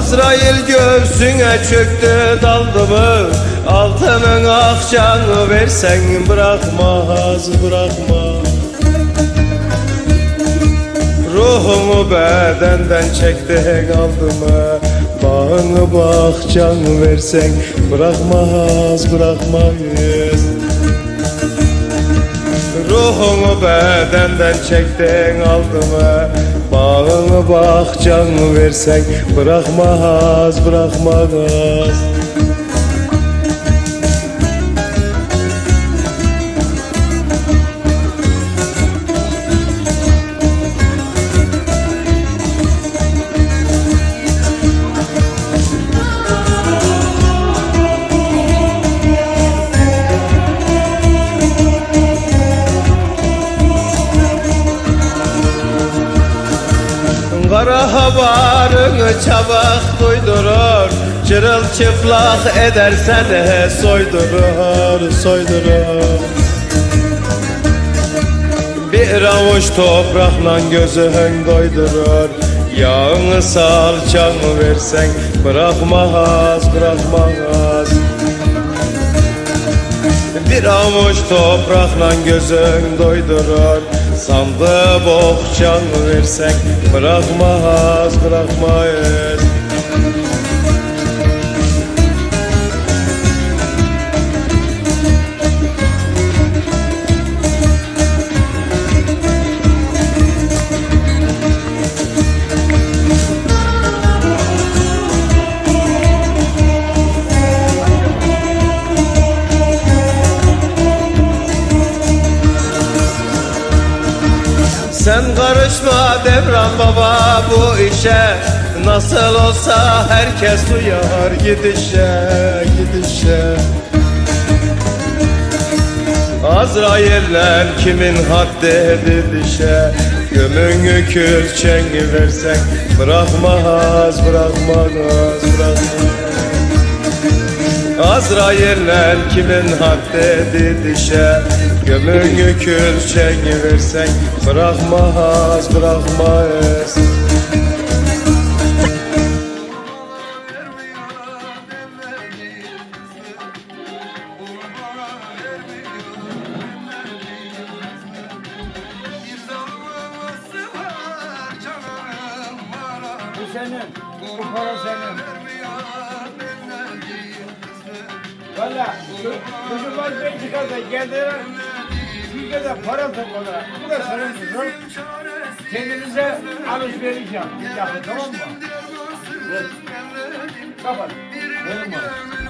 Azrail göğsüne çöktü daldı mı? Altının akçanı versen bırakmaz bırakma. Ruhumu bedenden çektin aldı mı? Bağını bahçanı versen bırakmaz bırakmayız. Ruhumu bedenden çektin aldı mı Bağını bahçanı versen. Bırakmaz bırakmaz Kara havarını çabuk duydurur Çırılçıplak edersen de soydurur, soydurur. Bir avuç toprakla gözün doydurur Yağını salçanı versen bırakmaz, bırakmaz bir avuç toprakla gözün doydurur. Sandı bohçan versek Bırakmaz bırakmayız Sen karışma Devran baba bu işe. Nasıl olsa herkes duyar gidişe gidişe. Azrail'le kimin haddi didişe Gömünü külçeni versek Bırakmaz bırakmaz bırakmaz Azrail'le kimin haddi didişe Gömünü külçeni versek Bırakmaz bırakmaz Bu senin. Bu para senin. Valla çocuk var Belçika'da geldiler. Türkiye'de para topladılar. Bu da senin kızım. Kendinize alışveriş yapın. Yapın tamam mı? Evet. Kapat. Benim var.